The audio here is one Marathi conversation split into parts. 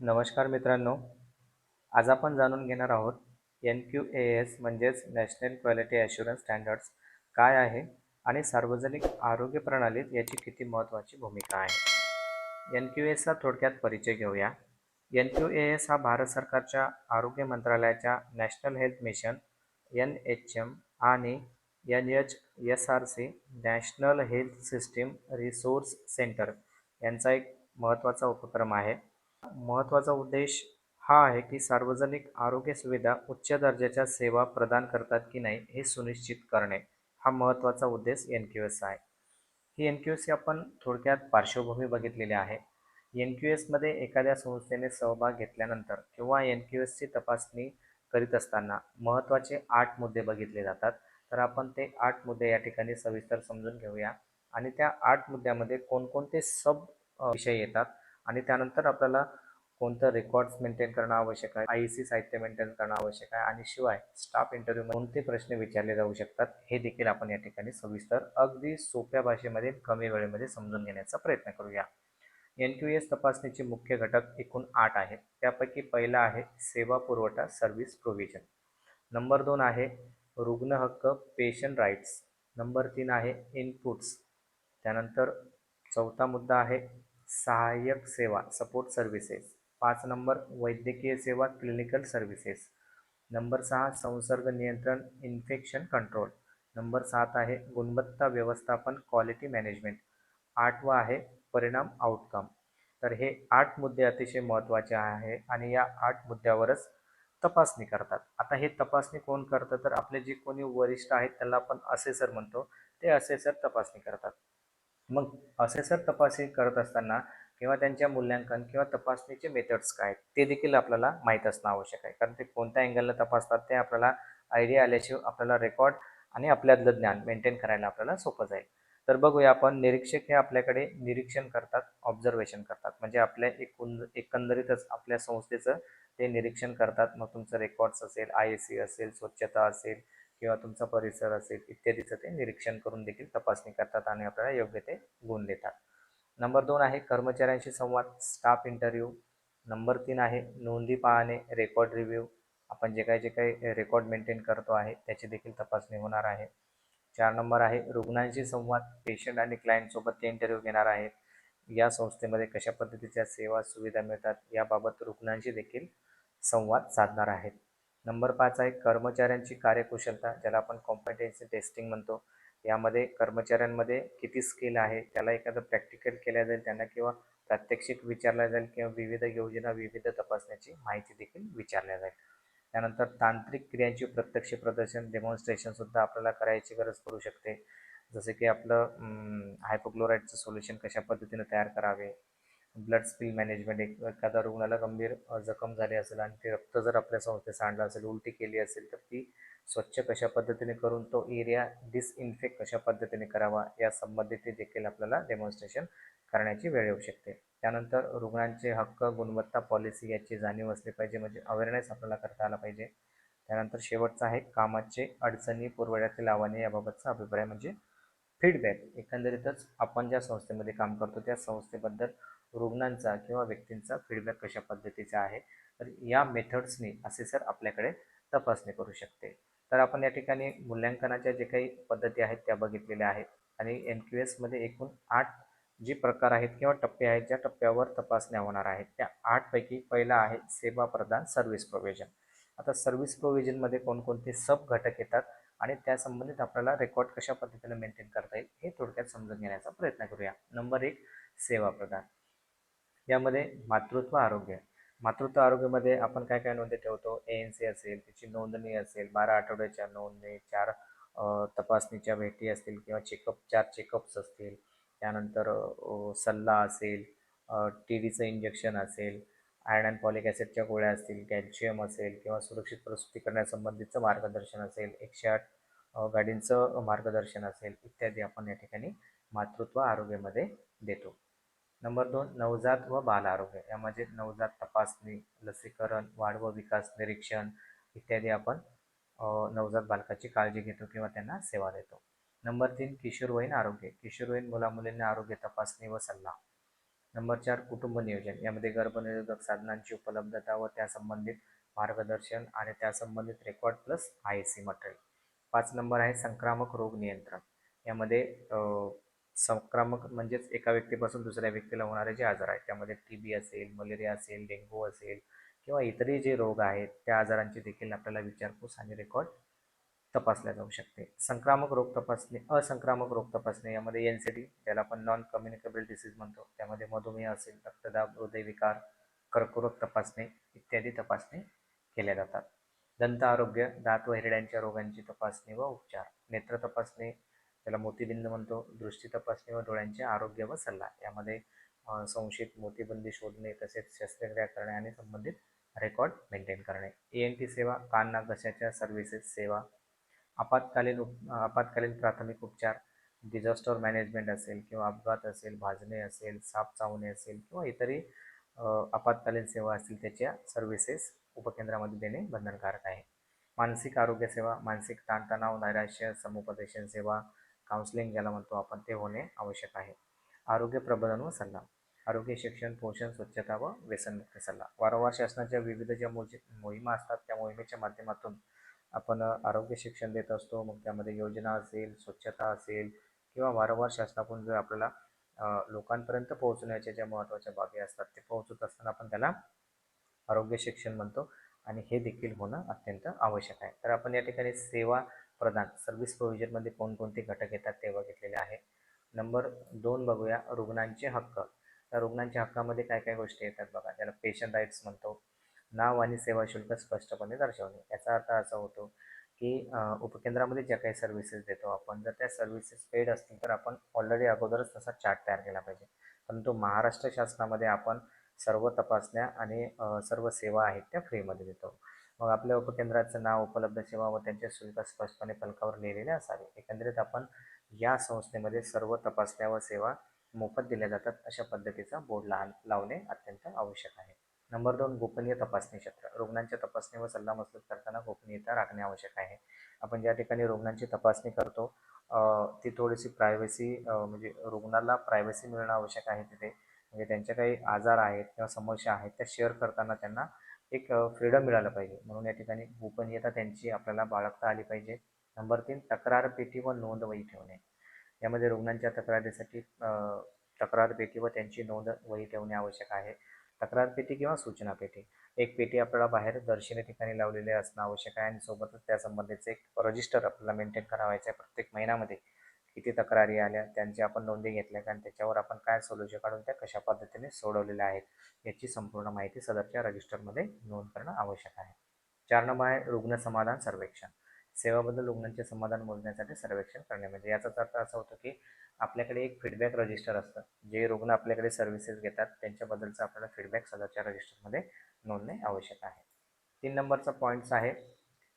नमस्कार मित्रांनो आज आपण जाणून घेणार आहोत एन क्यू ए एस म्हणजेच नॅशनल क्वालिटी ॲश्युरन्स स्टँडर्ड्स काय आहे आणि सार्वजनिक आरोग्य प्रणालीत याची किती महत्त्वाची भूमिका आहे. एन क्यू एसचा थोडक्यात परिचय घेऊया. एन क्यू ए एस हा भारत सरकारच्या आरोग्य मंत्रालयाच्या national health mission N H M आणि N H S R C national health system resource centre यांचा एक महत्त्वाचा उपक्रम आहे. महत्त्वाचा उद्देश हा आहे की सार्वजनिक आरोग्य सुविधा उच्च दर्जाच्या सेवा प्रदान करतात की नाही हे सुनिश्चित करणे. हा महत्त्वाचा उद्देश एन क्यू एस आहे. ही एन क्यू एस आपण थोडक्यात पार्श्वभूमी बघितलेली आहे. एन क्यू एसमध्ये एखाद्या संस्थेने सहभाग घेतल्यानंतर किंवा एन क्यू एसची तपासणी करीत असताना महत्त्वाचे आठ मुद्दे बघितले जातात. तर आपण ते आठ मुद्दे या ठिकाणी सविस्तर समजून घेऊया. आणि त्या आठ मुद्द्यामध्ये कोणकोणते सब विषय येतात? आणि त्यानंतर आपल्याला कोणतं रेकॉर्ड्स मेंटेन करणं आवश्यक आहे आय सी साहित्य मेंटेन करणं आवश्यक आहे आणि शिवाय स्टाफ इंटरव्ह्यू कोणते प्रश्न विचारले जाऊ शकतात हे देखील आपण या ठिकाणी सविस्तर अगदी सोप्या भाषेमध्ये कमी वेळेमध्ये समजून घेण्याचा प्रयत्न करूया. एन क्यू एस तपासणीचे मुख्य घटक एकूण आठ आहेत. त्यापैकी पहिला आहे सेवा पुरवठा सर्व्हिस प्रोव्हिजन नंबर दोन आहे रुग्ण हक्क पेशंट राईट्स नंबर तीन आहे इनपुट्स त्यानंतर चौथा मुद्दा आहे सहाय्यक सेवा सपोर्ट सर्व्हिसेस. पाच नंबर वैद्यकीय सेवा क्लिनिकल सर्व्हिसेस. नंबर सहा संसर्ग नियंत्रण इन्फेक्शन कंट्रोल. नंबर सात आहे गुणवत्ता व्यवस्थापन क्वालिटी मॅनेजमेंट. आठवा आहे परिणाम आउटकम तर हे आठ मुद्दे अतिशय महत्त्वाचे आहे आणि या आठ मुद्द्यावरच तपासणी करतात. आता हे तपासणी कोण करतं? तर आपले जे कोणी वरिष्ठ आहेत त्याला आपण असेसर म्हणतो. ते असेसर तपासणी करतात. मग असेसर तपासणी करत असताना किंवा त्यांच्या मूल्यांकन किंवा तपासणीचे मेथड्स काय ते देखील आपल्याला माहीत असणं आवश्यक आहे. कारण ते कोणत्या अँगलला तपासतात ते आपल्याला आयडिया आल्याशिवाय आपल्याला रेकॉर्ड आणि आपल्यातलं ज्ञान मेंटेन करायला आपल्याला सोपं जाईल. तर बघूया आपण निरीक्षक हे आपल्याकडे निरीक्षण करतात ऑब्झर्वेशन करतात. म्हणजे आपल्या एकूण एकंदरीतच आपल्या संस्थेचं ते निरीक्षण करतात. मग तुमचं रेकॉर्ड्स असेल आय एस सी असेल स्वच्छता असेल किंवा तुमचा परिसर असेल इत्यादीचं ते निरीक्षण करून देखील तपासणी करतात आणि आपल्याला योग्य ते गुण देतात. नंबर दोन आहे कर्मचाऱ्यांशी संवाद स्टाफ इंटरव्ह्यू. नंबर तीन आहे नोंदी पाहणे रेकॉर्ड रिव्ह्यू. आपण जे काही जे काही रेकॉर्ड मेंटेन करतो आहे त्याची देखील तपासणी होणार आहे. चार नंबर आहे रुग्णांशी संवाद पेशंट आणि क्लायंटसोबत ते इंटरव्ह्यू घेणार आहेत. या संस्थेमध्ये कशा पद्धतीच्या सेवा सुविधा मिळतात याबाबत रुग्णांशी देखील संवाद साधणार आहेत. नंबर पाच आहे कर्मचाऱ्यांची कार्यकुशलता ज्याला आपण कॉम्पिटेन्सी टेस्टिंग म्हणतो. यामध्ये कर्मचाऱ्यांमध्ये किती स्किल आहे त्याला एखादं प्रॅक्टिकल केल्या जाईल त्यांना किंवा प्रात्यक्षिक विचारल्या जाईल किंवा विविध योजना विविध तपासण्याची माहिती देखील विचारल्या जाईल. त्यानंतर तांत्रिक क्रियांचे प्रत्यक्ष प्रदर्शन डेमॉन्स्ट्रेशनसुद्धा आपल्याला करायची गरज पडू शकते. जसे की आपलं हायपोक्लोराईडचं सोल्युशन कशा पद्धतीने तयार करावे ब्लड स्पिल मॅनेजमेंट एक एखादा रुग्णाला गंभीर जखम झाली असेल आणि ते रक्त जर आपल्या संस्थेत सांडलं असेल उलटी केली असेल तर ती स्वच्छ कशा पद्धतीने करून तो एरिया डिसइन्फेक्ट कशा पद्धतीने करावा या संबंधित देखील आपल्याला डेमॉन्स्ट्रेशन करण्याची वेळ येऊ शकते. त्यानंतर रुग्णांचे हक्क गुणवत्ता पॉलिसी याची जाणीव असली पाहिजे म्हणजे अवेअरनेस आपल्याला करता आला पाहिजे. त्यानंतर शेवटचा आहे कामाचे अडचणी पुरवठ्यातील आव्हाने याबाबतचा अभिप्राय म्हणजे फीडबॅक एकंदरीतच आपण ज्या संस्थेमध्ये काम करतो त्या संस्थेबद्दल रुग्णांचा किंवा व्यक्तींचा फीडबॅक कशा पद्धतीचा आहे तर या मेथड्सनी असे सर आपल्याकडे तपासणी करू शकते. तर आपण या ठिकाणी मूल्यांकनाच्या जे काही पद्धती आहेत त्या बघितलेल्या आहेत आणि एन क्यू एसमध्ये एकूण आठ जे प्रकार आहेत किंवा टप्पे आहेत ज्या टप्प्यावर तपासण्या होणार आहेत. त्या आठपैकी पहिला आहे सेवा प्रदान सर्व्हिस प्रोव्हिजन आता सर्व्हिस प्रोव्हिजनमध्ये कोणकोणते सब घटक येतात आणि त्या संबंधित आपल्याला रेकॉर्ड कशा पद्धतीने मेंटेन करता येईल हे थोडक्यात समजून घेण्याचा प्रयत्न करूया. नंबर एक सेवा प्रदान. यामध्ये मातृत्व आरोग्य मातृत्व आरोग्यामध्ये आपण काय काय नोंदी ठेवतो? ए एन सी असेल त्याची नोंदणी असेल बारा आठवड्याच्या नोंदणी चार तपासणीच्या भेटी असतील किंवा चेकअप चार चेकअप्स असतील. त्यानंतर सल्ला असेल टी व्हीचं इंजेक्शन असेल आयर्न अँड पॉलिक ॲसिडच्या गोळ्या असतील कॅल्शियम असेल किंवा सुरक्षित प्रसूती करण्यासंबंधीचं मार्गदर्शन असेल एकशे आठ गाडींचं मार्गदर्शन असेल इत्यादी आपण या ठिकाणी मातृत्व आरोग्यामध्ये देतो. नंबर दोन नवजात व बाल आरोग्य. यामध्ये नवजात तपासणी लसीकरण वाढ व विकास निरीक्षण इत्यादी आपण नवजात बालकाची काळजी घेतो किंवा त्यांना सेवा देतो. नंबर तीन किशोरवयीन आरोग्य. किशोरवयीन मुलामुलींना आरोग्य तपासणी व सल्ला. नंबर चार कुटुंब नियोजन. यामध्ये गर्भनिरोधक साधनांची उपलब्धता व त्या संबंधित मार्गदर्शन आणि त्या संबंधित record plus I C material. पाच नंबर आहे संक्रामक रोग नियंत्रण. यामध्ये संक्रामक म्हणजेच एका व्यक्तीपासून दुसऱ्या व्यक्तीला होणारे जे आजार आहेत त्यामध्ये टी बी असेल मलेरिया असेल डेंग्यू असेल किंवा इतरही जे रोग आहेत त्या आजारांची देखील आपल्याला विचारपूस आणि रेकॉर्ड तपासल्या जाऊ शकते. संक्रामक रोग तपासणी असंक्रामक रोग तपासणी यामध्ये एन सी डी ज्याला आपण नॉन कम्युनिकेबल डिसीज म्हणतो त्यामध्ये मधुमेह असेल रक्तदाब हृदयविकार कर्करोग तपासणी इत्यादी तपासणी केल्या जातात. दंत आरोग्य दात व हिरड्यांच्या रोगांची तपासणी व उपचार. नेत्र तपासणी त्याला मोतीबिंद म्हणतो. दृष्टी तपासणी व डोळ्यांचे आरोग्य व सल्ला. यामध्ये संशयित मोतीबंदी शोधणे तसेच शस्त्रक्रिया करणे आणि संबंधित रेकॉर्ड मेंटेन करणे. ई एन टी सेवा कान घशाच्या सर्व्हिसेस सेवा. आपत्कालीन उप आपत्कालीन प्राथमिक उपचार. डिझास्टर मॅनेजमेंट असेल किंवा अपघात असेल भाजणे असेल साप चावणे असेल किंवा इतरही आपत्कालीन सेवा असतील त्याच्या सर्व्हिसेस उपकेंद्रामध्ये देणे बंधनकारक आहे. मानसिक आरोग्य सेवा मानसिक ताणतणाव नैराश्य समुपदेशन सेवा काउन्सिलिंग ज्याला म्हणतो आपण ते होणे आवश्यक आहे. आरोग्य प्रबोधन व सल्ला. आरोग्य शिक्षण पोषण स्वच्छता व व्यसनमुक्त सल्ला. वारंवार शासनाच्या विविध ज्या मोजी मोहिमा असतात त्या मोहिमेच्या माध्यमातून आपण आरोग्य शिक्षण देत असतो. मग त्यामध्ये योजना असेल स्वच्छता असेल किंवा वारंवार शासनाकडून जर आपल्याला लोकांपर्यंत पोहोचण्याच्या ज्या महत्त्वाच्या बाबी असतात ते पोहोचत असताना आपण त्याला आरोग्य शिक्षण म्हणतो. आणि हे देखील होणं अत्यंत आवश्यक आहे. तर आपण या ठिकाणी सेवा प्रदान. सर्व्हिस प्रोव्हिजनमध्ये कोणकोणते घटक येतात ते बघितलेले आहे. नंबर दोन बघूया. रुग्णांचे हक्क. तर रुग्णांच्या हक्कामध्ये काय काय गोष्टी येतात बघा. त्याला पेशंट राईट्स म्हणतो. नाव आणि सेवा शुल्क स्पष्टपणे दर्शवणे. याचा अर्थ असा होतो की उपकेंद्रामध्ये ज्या काही सर्व्हिसेस देतो आपण जर त्या सर्व्हिसेस पेड असतील तर आपण ऑलरेडी अगोदरच तसा चार्ट तयार केला पाहिजे. परंतु महाराष्ट्र शासनामध्ये आपण सर्व तपासण्या आणि सर्व सेवा आहेत त्या फ्रीमध्ये देतो. मग आपल्या उपकेंद्राचं नाव उपलब्ध सेवा व त्यांचे शुल्क स्पष्टपणे फलकावर लिहिलेले असावे. एकंदरीत आपण या संस्थेमध्ये सर्व तपासण्या व सेवा मोफत दिल्या जातात अशा पद्धतीचा बोर्ड ला लावणे अत्यंत आवश्यक आहे. नंबर दोन गोपनीय तपासणी क्षेत्र. रुग्णांच्या तपासणी व सल्लामसलत करताना गोपनीयता राखणे आवश्यक आहे. आपण ज्या ठिकाणी रुग्णांची तपासणी करतो ती थोडीशी प्रायव्हसी म्हणजे रुग्णाला प्रायव्हसी मिळणं आवश्यक आहे तिथे. म्हणजे त्यांच्या काही आजार आहेत किंवा समस्या आहेत त्या शेअर करताना त्यांना एक फ्रीडम मिळालं पाहिजे. म्हणून या ठिकाणी गोपनीयता त्यांची आपल्याला बाळगता आली पाहिजे. नंबर तीन तक्रार पेटी व नोंद वही ठेवणे. यामध्ये रुग्णांच्या तक्रारीसाठी तक्रार पेटी व त्यांची नोंद वही ठेवणे आवश्यक आहे. तक्रार पेटी किंवा सूचना पेटी. एक पेटी आपल्याला बाहेर दर्शनी ठिकाणी लावलेले असणं आवश्यक आहे आणि सोबतच त्यासंबंधीचं एक रजिस्टर आपल्याला मेंटेन करावायचं आहे प्रत्येक महिन्यामध्ये. किती तक्रारी आल्या त्यांची आपण नोंदी घेतल्या आणि त्याच्यावर आपण काय सोल्युशन काढून त्या कशा पद्धतीने सोडवलेल्या आहेत याची संपूर्ण माहिती सदरच्या रजिस्टरमध्ये नोंद करणं आवश्यक आहे. चार नंबर आहे रुग्ण समाधान सर्वेक्षण. सेवाबद्दल रुग्णांचे समाधान मोजण्यासाठी सर्वेक्षण करणे. म्हणजे याचाच अर्थ असा होतो की आपल्याकडे एक फीडबॅक रजिस्टर असतं. जे रुग्ण आपल्याकडे सर्व्हिसेस घेतात त्यांच्याबद्दलचा आपल्याला फीडबॅक सदरच्या रजिस्टरमध्ये नोंदणे आवश्यक आहे. तीन नंबरचा पॉईंट्स आहे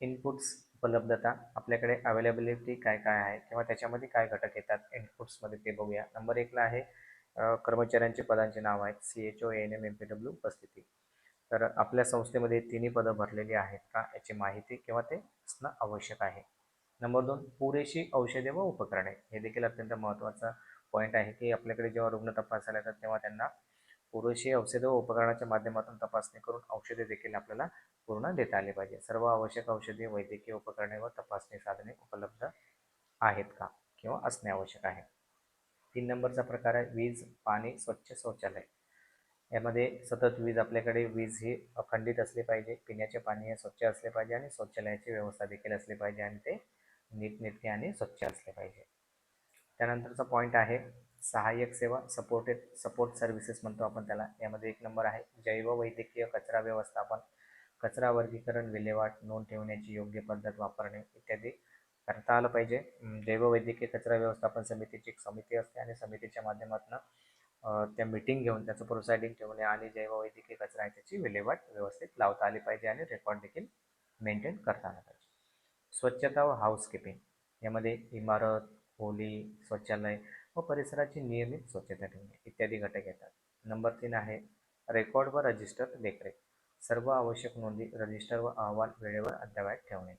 इनपुट्स उपलब्धता आपल्याकडे अवेलेबिलिटी काय काय आहे किंवा त्याच्यामध्ये काय घटक येतात? इनपुट्समध्ये ते बघूया. नंबर एकला आहे कर्मचाऱ्यांचे पदांचे नाव आहेत. C H O N M M P W उपस्थिती. तर आपल्या संस्थेमध्ये तिन्ही पदं भरलेली आहेत का? याची माहिती किंवा ते असणं आवश्यक आहे. नंबर दोन पुरेशी औषधे व उपकरणे. हे देखील अत्यंत महत्त्वाचा पॉईंट आहे की आपल्याकडे जेव्हा रुग्ण तपासायला येतात तेव्हा त्यांना पुरेशी औषधे व उपकरणाच्या माध्यमातून तपासणी करून औषधे देखील आपल्याला पूर्ण देता आली पाहिजे. सर्व आवश्यक औषधे वैद्यकीय उपकरणे व तपासणी साधने उपलब्ध आहेत का किंवा असणे आवश्यक आहे? तीन नंबरचा प्रकार आहे वीज पाणी स्वच्छ शौचालय. यामध्ये सतत वीज आपल्याकडे वीज ही अखंडित असली पाहिजे पिण्याचे पाणी हे स्वच्छ असले पाहिजे आणि शौचालयाची व्यवस्था देखील असली पाहिजे आणि ते नीटनेटके आणि स्वच्छ असले पाहिजे. त्यानंतरचा पॉईंट आहे सहाय्यक सेवा सपोर्टेड सपोर्ट सर्व्हिसेस म्हणतो आपण त्याला. यामध्ये एक नंबर आहे जैववैद्यकीय कचरा व्यवस्थापन कचरा वर्गीकरण विल्हेवाट नोंद ठेवण्याची योग्य पद्धत वापरणे इत्यादी करता आलं पाहिजे. जैववैद्यकीय कचरा व्यवस्थापन समितीची एक समिती असते आणि समितीच्या माध्यमातून त्या मीटिंग घेऊन त्याचं प्रोसायडिंग ठेवणे आणि जैववैद्यकीय कचरा आहे त्याची विल्हेवाट व्यवस्थित लावता आली पाहिजे आणि रेकॉर्ड देखील मेंटेन करता आला पाहिजे. स्वच्छता व हाऊसकीपिंग यामध्ये इमारत खोली शौचालय व परिसराची नियमित स्वच्छता ठेवणे इत्यादी घटक येतात. नंबर तीन आहे रेकॉर्ड व रजिस्टर देखरेख. सर्व आवश्यक नोंदी रजिस्टर व अहवाल वेळेवर अद्ययावत ठेवणे.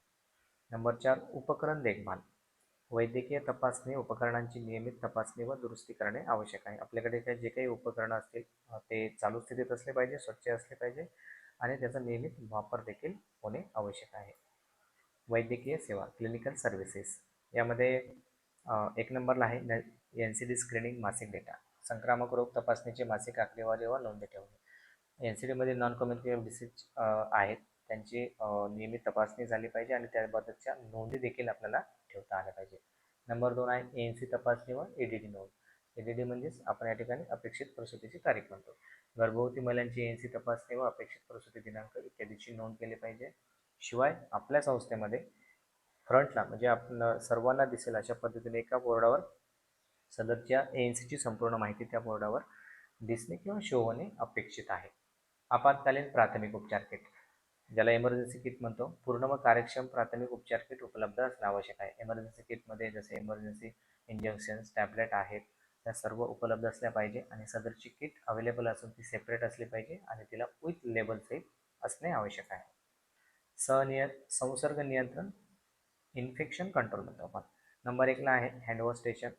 नंबर चार उपकरण देखभाल. वैद्यकीय तपासणी उपकरणांची नियमित तपासणी व दुरुस्ती करणे आवश्यक आहे. आपल्याकडे काय जे काही उपकरणं असतील ते चालू स्थितीत असले पाहिजे स्वच्छ असले पाहिजे आणि त्याचा नियमित वापर देखील होणे आवश्यक आहे. वैद्यकीय सेवा क्लिनिकल सर्व्हिसेस यामध्ये एक नंबरला आहे एन सी डी स्क्रीनिंग मासिक डेटा संक्रामक रोग तपासणीची मासिक आकडेवारी व नोंदी ठेवणे. एन सी डीमध्ये नॉन कम्युनिकेबल डिसीज आहेत. त्यांची नियमित तपासणी झाली पाहिजे आणि त्याबद्दलच्या नोंदी देखील आपल्याला ठेवता आल्या पाहिजे. नंबर दोन आहे एन सी तपासणी व ए डी डी नोंद. ए डी डी म्हणजेच आपण या ठिकाणी अपेक्षित प्रसूतीची तारीख म्हणतो. गर्भवती महिलांची एन सी तपासणी व अपेक्षित प्रसूती दिनांक इत्यादीची नोंद केली पाहिजे. शिवाय आपल्या संस्थेमध्ये फ्रंटला म्हणजे आपण सर्वांना दिसेल अशा पद्धतीने एका बोर्डावर सदरच्या ए एन सीची संपूर्ण माहिती त्या बोर्डावर दिसणे किंवा शो होणे अपेक्षित आहे. आपत्कालीन प्राथमिक उपचार किट. ज्याला इमर्जन्सी किट म्हणतो पूर्ण व कार्यक्षम प्राथमिक उपचार किट उपलब्ध असणे आवश्यक आहे. इमर्जन्सी किटमध्ये जसे इमर्जन्सी इंजेक्शन्स टॅबलेट आहेत त्या सर्व उपलब्ध असल्या पाहिजे आणि सदरची किट अवेलेबल असून ती सेपरेट असली पाहिजे आणि तिला विथ लेबल सहित असणे आवश्यक आहे. सनिय संसर्ग नियंत्रण इन्फेक्शन कंट्रोल म्हणतो आपण. नंबर एकला आहे हँडवॉश स्टेशन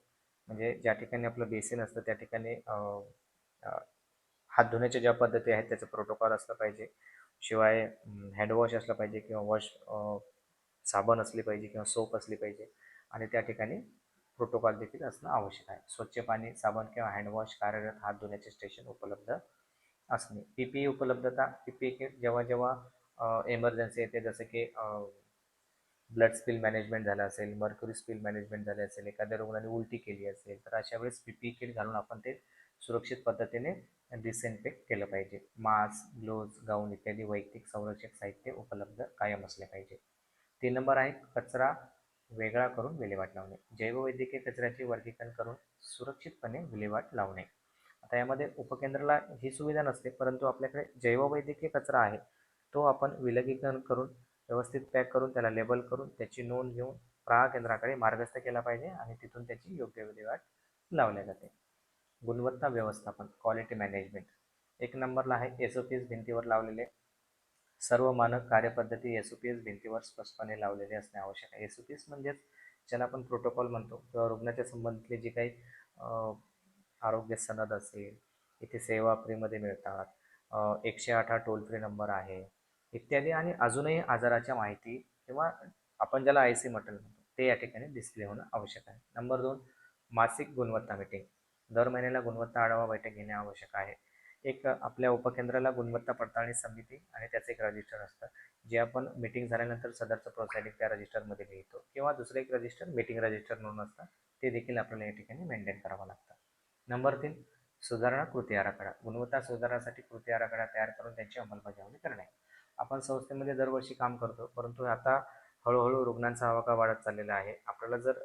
म्हणजे ज्या ठिकाणी आपलं बेसिन असतं त्या ठिकाणी हात धुण्याच्या ज्या पद्धती आहेत त्याचं प्रोटोकॉल असलं पाहिजे. शिवाय हँडवॉश असलं पाहिजे किंवा वॉश साबण असली पाहिजे किंवा सोप असली पाहिजे आणि त्या ठिकाणी प्रोटोकॉल देखील असणं आवश्यक आहे. स्वच्छ पाणी साबण किंवा हँडवॉश कार्यरत हात धुण्याचे स्टेशन उपलब्ध असणे. पी पी ई उपलब्धता पी पी जेव्हा जेव्हा एमर्जन्सी येते जसं की ब्लड स्पिल मॅनेजमेंट झालं असेल मर्क्युरी स्पिल मॅनेजमेंट झाले असेल एखाद्या रुग्णाने उलटी केली असेल तर अशा वेळेस पी पी किट घालून आपण ते सुरक्षित पद्धतीने डिसइन्फेक्ट केलं पाहिजे. मास्क ग्लोव्ज गाऊन इत्यादी वैयक्तिक संरक्षक साहित्य उपलब्ध कायम असले पाहिजे. तीन नंबर आहे कचरा वेगळा करून विल्हेवाट लावणे. जैववैद्यकीय कचऱ्याचे वर्गीकरण करून सुरक्षितपणे विल्हेवाट लावणे. आता यामध्ये उपकेंद्राला ही सुविधा नसते परंतु आपल्याकडे जैववैद्यकीय कचरा आहे तो आपण विलगीकरण करून व्यवस्थित पॅक करून त्याला लेबल करून त्याची नोंद घेऊन प्राह केंद्राकडे मार्गस्थ केला पाहिजे आणि तिथून त्याची योग्य विल्हेवाट लावल्या जाते. गुणवत्ता व्यवस्थापन क्वालिटी मॅनेजमेंट एक नंबरला आहे एस ओ पी एस भिंतीवर लावलेले. सर्व मानक कार्यपद्धती एस ओ पी एस भिंतीवर स्पष्टपणे लावलेले असणे आवश्यक आहे. एस ओ पी एस म्हणजेच ज्याला आपण प्रोटोकॉल म्हणतो किंवा रुग्णाच्या संबंधितले जे काही आरोग्य सनद असेल इथे सेवा फ्रीमध्ये मिळतात. एकशे आठ हा टोल फ्री नंबर आहे. इत्यादी आणि अजूनही आजाराच्या माहिती किंवा आपण ज्याला आय सी म्हटलं म्हणतो ते या ठिकाणी डिस्प्ले होणं आवश्यक आहे. नंबर दोन मासिक गुणवत्ता मीटिंग दर महिन्याला गुणवत्ता आढावा बैठक घेणे आवश्यक आहे. एक आपल्या उपकेंद्राला गुणवत्ता पडताळणी समिती आणि त्याचं एक रजिस्टर असतं जे आपण मीटिंग झाल्यानंतर सदरचं प्रोसायडिंग त्या रजिस्टरमध्ये लिहितो किंवा दुसरं एक रजिस्टर मीटिंग रजिस्टर म्हणून असतं ते देखील आपल्याला या ठिकाणी मेंटेन करावं लागतं. नंबर तीन सुधारणा कृती आराखडा. गुणवत्ता सुधारणासाठी कृती आराखडा तयार करून त्यांची अंमलबजावणी करणे. आपण संस्थेमध्ये दरवर्षी काम करतो परंतु आता हळूहळू रुग्णांचा आवाका वाढत चाललेला आहे आपल्याला जर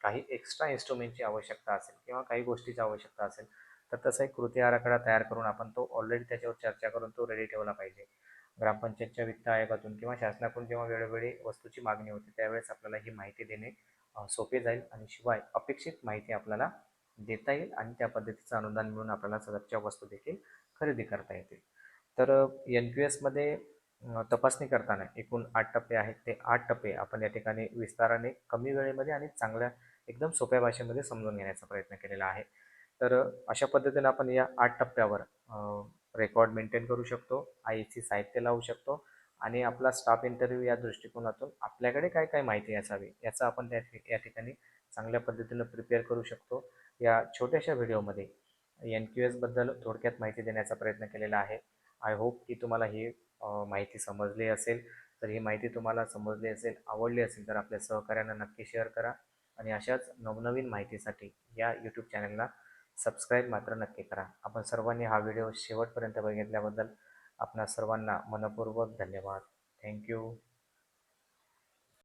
काही एक्स्ट्रा इन्स्ट्रुमेंटची आवश्यकता असेल किंवा काही गोष्टीची आवश्यकता असेल तर तसा एक कृती आराखडा तयार करून आपण तो ऑलरेडी त्याच्यावर चर्चा करून तो रेडी ठेवला पाहिजे. ग्रामपंचायतच्या वित्त आयोगातून किंवा शासनाकडून जेव्हा वेळोवेळी वस्तूची मागणी होते त्यावेळेस आपल्याला ही माहिती देणे सोपे जाईल आणि शिवाय अपेक्षित माहिती आपल्याला देता येईल आणि त्या पद्धतीचं अनुदान मिळून आपल्याला सदरच्या वस्तू देखील खरेदी करता येतील. तर एन क्यू एसमध्ये तपासणी करताना एकूण आठ टप्पे आहेत. ते आठ टप्पे आपण या ठिकाणी विस्ताराने कमी वेळेमध्ये आणि चांगल्या एकदम सोप्या भाषेमध्ये समजून घेण्याचा प्रयत्न केलेला आहे. तर अशा पद्धतीने आपण या आठ टप्प्यावर रेकॉर्ड मेंटेन करू शकतो आय सी साहित्य लावू शकतो आणि आपला स्टाफ इंटरव्ह्यू या दृष्टिकोनातून आपल्याकडे काय काय माहिती असावी याचा आपण त्या या ठिकाणी चांगल्या पद्धतीनं प्रिपेअर करू शकतो. या छोट्याशा व्हिडिओमध्ये एन क्यू एसबद्दल थोडक्यात माहिती देण्याचा प्रयत्न केलेला आहे. आय होप की तुम्हाला ही माहिती समजली असेल. तर ही माहिती तुम्हाला समजली असेल आवडली असेल तर आपल्या सहकाऱ्यांना नक्की शेअर करा. आणि अशाच नवनवीन माहितीसाठी या यूट्यूब चॅनलला सबस्क्राईब मात्र नक्की करा. आपण सर्वांनी हा व्हिडिओ शेवटपर्यंत बघितल्याबद्दल आपणा सर्वांना मनपूर्वक धन्यवाद. थँक्यू